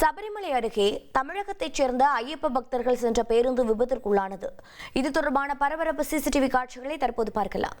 சபரிமலை அருகே தமிழகத்தைச் சேர்ந்த ஐயப்ப பக்தர்கள் சென்ற பேருந்து விபத்திற்குள்ளானது. இது தொடர்பான பரபரப்பு சிசிடிவி காட்சிகளை தற்போது பார்க்கலாம்.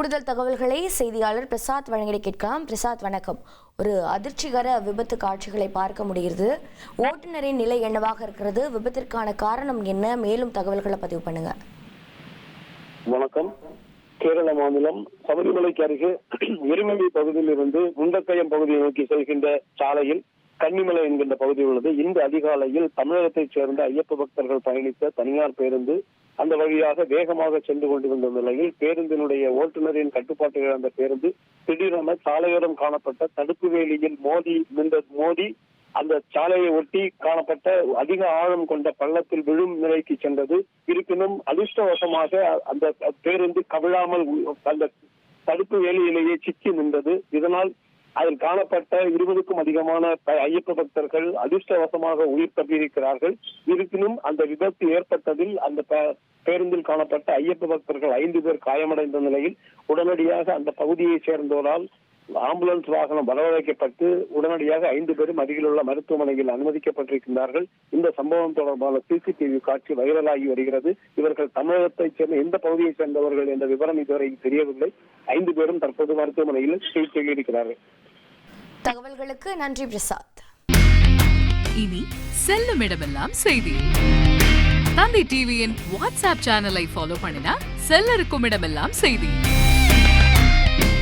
கூடுதல் தகவல்களை செய்தியாளர் பிரசாத் வழங்கிட கேட்கலாம். பிரசாத் வணக்கம். ஒரு அதிர்ச்சிகர விபத்து காட்சிகளை பார்க்க முடிகிறது. ஓட்டுநரின் நிலை என்னவாக இருக்கிறது? விபத்திற்கான காரணம் என்ன? மேலும் தகவல்களை பதிவு பண்ணுங்க. வணக்கம். கேரள மாநிலம் சபரிமலைக்கு அருகே எருமலை பகுதியில் இருந்து முண்டக்கயம் பகுதியை நோக்கி செல்கின்ற சாலையில் கன்னிமலை என்கின்ற பகுதி உள்ளது. இந்த அதிகாலையில் தமிழகத்தைச் சேர்ந்த ஐயப்ப பக்தர்கள் பயணித்த தனியார் பேருந்து அந்த வழியாக வேகமாக சென்று கொண்டிருந்த நிலையில் பேருந்தினுடைய ஓட்டுநரின் கட்டுப்பாட்டை இழந்த பேருந்து திடீரென சாலையோரம் காணப்பட்ட தடுப்பு வேலியில் மோதி நின்ற மோதி அந்த சாலையை ஒட்டி காணப்பட்ட அதிக ஆழம் கொண்ட பள்ளத்தில் விழும் நிலைக்கு சென்றது. இருப்பினும் அதிர்ஷ்டவசமாக அந்த பேருந்து கவிழாமல் அந்த தடுப்பு வேலியிலேயே சிக்கி நின்றது. இதனால் அதில் காணப்பட்ட இருபதுக்கும் அதிகமான ஐயப்ப பக்தர்கள் அதிர்ஷ்டவசமாக உயிர் தப்பியிருக்கிறார்கள். இருப்பினும் அந்த விபத்து ஏற்பட்டதில் அந்த பேருந்தில் காணப்பட்ட ஐயப்ப பக்தர்கள் ஐந்து பேர் காயமடைந்த நிலையில் உடனடியாக அந்த பகுதியைச் சேர்ந்தோரால் ஆம்புலன்ஸ் வாகனம் வரவழைக்கப்பட்டு உடனடியாக ஐந்து பேரும் அருகிலுள்ள மருத்துவமனையில் அனுமதிக்கப்பட்டிருக்கின்றார்கள். இந்த சம்பவம் தொடர்பான சிசிடிவி காட்சி வைரலாகி வருகிறது. இவர்கள் தமிழகத்தைச் சேர்ந்த எந்த பகுதியைச் சேர்ந்தவர்கள் என்ற விவரம் இதுவரை தெரியவில்லை. ஐந்து பேரும் தற்போது மருத்துவமனையில் சிகிச்சையில் இருக்கிறார்கள். தகவல்களுக்கு நன்றி பிரசாத். இனி செல்லும் இடமெல்லாம் செய்தி. தந்தை டிவியின் வாட்ஸ்அப் சேனலை ஃபாலோ பண்ணினா செல்ல இருக்கும் இடமெல்லாம் செய்தி.